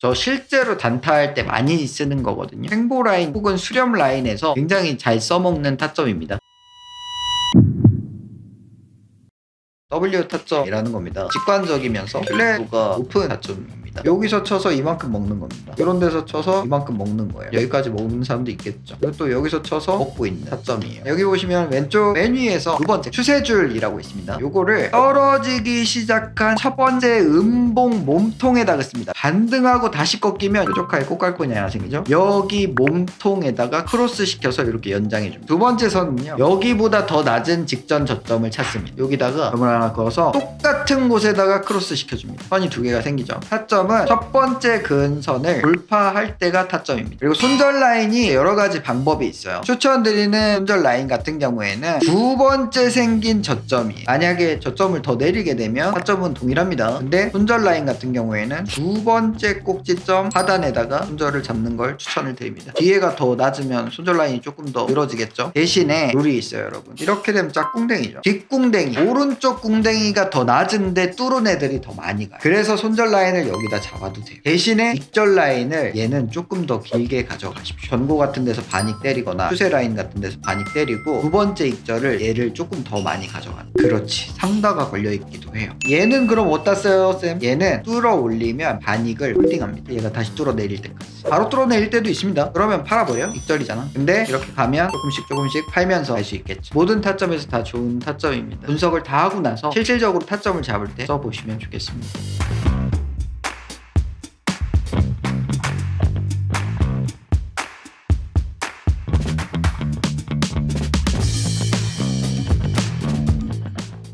저 실제로 단타할 때 많이 쓰는 거거든요. 행보 라인 혹은 수렴 라인에서 굉장히 잘 써먹는 타점입니다. W 타점이라는 겁니다. 직관적이면서 플랫도가 높은 타점입니다. 여기서 쳐서 이만큼 먹는 겁니다. 이런 데서 쳐서 이만큼 먹는 거예요. 여기까지 먹는 사람도 있겠죠. 그리고 또 여기서 쳐서 먹고 있는 타점이에요. 여기 보시면 왼쪽 맨 위에서 두 번째 추세줄이라고 있습니다. 요거를 떨어지기 시작한 첫 번째 음봉 몸통에다 긋습니다. 반등하고 다시 꺾이면 뾰족하게 꽃갈콘이 하나 생기죠. 여기 몸통에다가 크로스 시켜서 이렇게 연장해 줍니다. 두 번째 선은요. 여기보다 더 낮은 직전 저점을 찾습니다. 여기다가 하나 그어서 똑같은 곳에다가 크로스 시켜줍니다. 선이 두 개가 생기죠. 타점은 첫 번째 근선을 돌파할 때가 타점입니다. 그리고 손절 라인이 여러 가지 방법이 있어요. 추천드리는 손절 라인 같은 경우에는 두 번째 생긴 저점이 만약에 저점을 더 내리게 되면 타점은 동일합니다. 근데 손절 라인 같은 경우에는 두 번째 꼭지점 하단에다가 손절을 잡는 걸 추천을 드립니다. 뒤에가 더 낮으면 손절 라인이 조금 더 늘어지겠죠. 대신에 룰이 있어요, 여러분. 이렇게 되면 짝꿍댕이죠. 뒷꿍댕이, 오른쪽 꿍댕이가 더 낮은데 뚫은 애들이 더 많이 가요. 그래서 손절 라인을 여기다 잡아도 돼요. 대신에 익절 라인을 얘는 조금 더 길게 가져가십시오. 전고 같은 데서 반익 때리거나 추세 라인 같은 데서 반익 때리고 두 번째 익절을 얘를 조금 더 많이 가져가는. 그렇지. 상다가 걸려 있기도 해요. 얘는 그럼 어디다 써요, 쌤? 얘는 뚫어 올리면 반익을 홀딩합니다. 얘가 다시 뚫어 내릴 때까지. 바로 뚫어 내릴 때도 있습니다. 그러면 팔아버려요. 익절이잖아. 근데 이렇게 가면 조금씩 조금씩 팔면서 갈수 있겠죠. 모든 타점에서 다 좋은 타점입니다. 분석을 다 하고 나서 실질적으로 타점을 잡을 때 써보시면 좋겠습니다.